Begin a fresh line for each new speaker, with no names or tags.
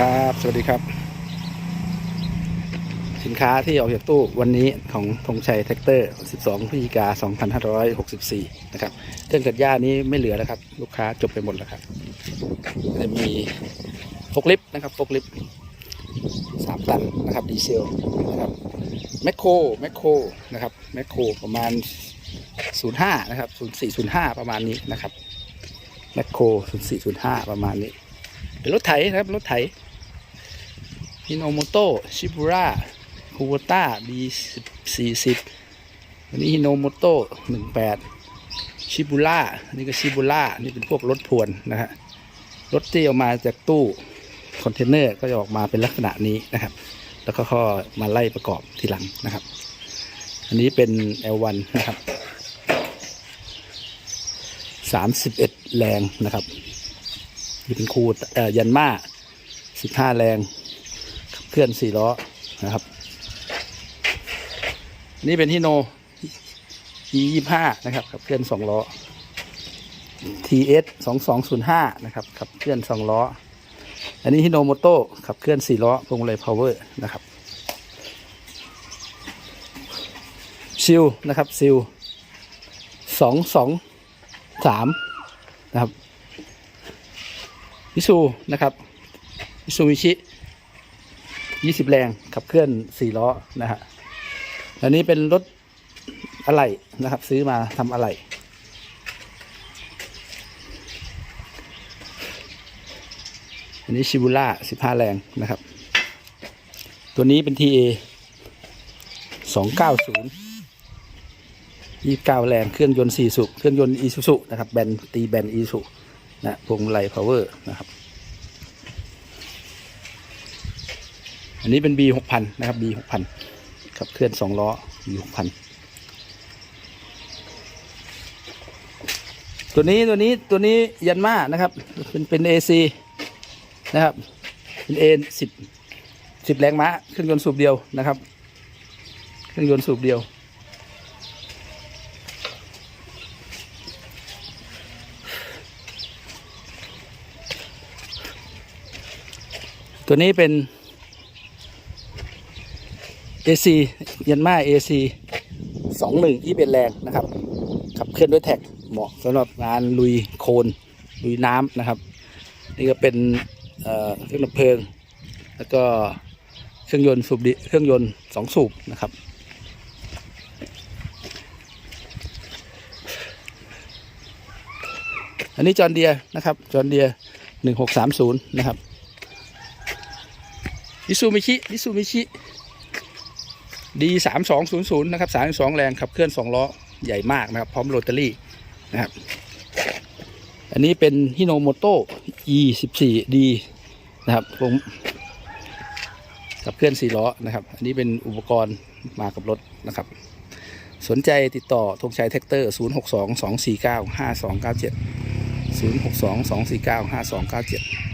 ครับ สวัสดีครับ สินค้าที่ออกจากตู้วันนี้ของธงชัยแท็กเตอร์ 12พฤศจิกา2564 นะครับเครื่องตัดหญ้านี้ไม่เหลือแล้วครับ ลูกค้าจบไปหมดแล้วครับจะมีฟกลิฟนะครับฟกลิฟสามตันนะครับดีเซลนะครับแมคโครแมคโครนะครับแมคโครประมาณ 05 นะครับ 0405 ประมาณนี้นะครับแมคโคร0405 ประมาณนี้เป็นรถไถนะครับ รถไถ ฮิโนโมโตชิบุระคูโวต้าบีสี่สิบอันนี้ฮิโนโมโตหนึ่งแปดชิบุระนนี้ก็ชิบุระนี่เป็นพวกรถพวนนะฮะรถที่ออกมาจากตู้คอนเทนเนอร์ก็จะออกมาเป็นลักษณะนี้นะครับ แล้วก็ข้อมาไล่ประกอบทีหลังนะครับ อันนี้เป็น L1 นะครับสามสิบเอ็ดแรงนะครับนี่เป็นคูเอ่อยันมาสิบห้าแรง เคลื่อนสี่ล้อนะครับ นี่เป็นฮิโน e ยี่ห้านะครับขับเคลื่อนสองล้อ ts สองสองศูนย์ห้านะครับขับเคลื่อนสองล้อ อันนี้ฮิโนโมโตขับเคลื่อนสี่ล้อพวงมาลัยพาวเวอร์นะครับซิลนะครับซิลสองสองสามนะครับ มิซูนะครับมิซูบิชิ ยี่สิบแรงขับเคลื่อนสี่ล้อนะฮะอันนี้เป็นรถอะไหล่นะครับ ซื้อมาทำอะไหล่อันนี้ชิบูล่าสิบห้าแรงนะครับ ตัวนี้เป็น TA สองเก้าศูนย์ยี่เก้าแรงเครื่องยนต์สี่สูบเครื่องยนต์อีซูซุนะครับแบนตีแบนอีซูนะพวงมาลัย power นะครับ อันนี้เป็น B หกพันนะครับ B หกพันขับเคลื่อนสองล้อ B หกพันตัวนี้ตัวนี้ตัวนี้ยันมานะครับเป็นเป็น AC นะครับเป็น A สิบสิบแรงม้าเครื่องยนต์สูบเดียวนะครับเครื่องยนต์สูบเดียวตัวนี้เป็น AC ยันมา AC สองหนึ่งที่เป็นแรงนะครับ ขับเคลื่อนด้วยแท็กเหมาะสำหรับงานลุยโคลนลุยน้ำนะครับ นี่ก็เป็นเเครื่องดับเพลิง แล้วก็เครื่องยนต์สูบดิเครื่องยนต์สองสูบนะครับอันนี้จอห์นเดียนะครับจอห์นเดียหนึ่งหกสามศูนย์นะครับมิซูมิชิมิซูมิชิ ดีสามสองศูนย์ศูนย์นะครับสามสองแรงขับเคลื่อนสองล้อใหญ่มากนะครับ พร้อมโรตารี่นะครับอันนี้เป็นฮิโนโมโต e สิบสี่ดีนะครับผมขับเคลื่อนสี่ล้อนะครับ อันนี้เป็นอุปกรณ์มากับรถนะครับ สนใจติดต่อธงชัยแท็กเตอร์ 0 6 2 2 4 9 5 2 9 7 0 6 2 2 4 9 5 2 9 7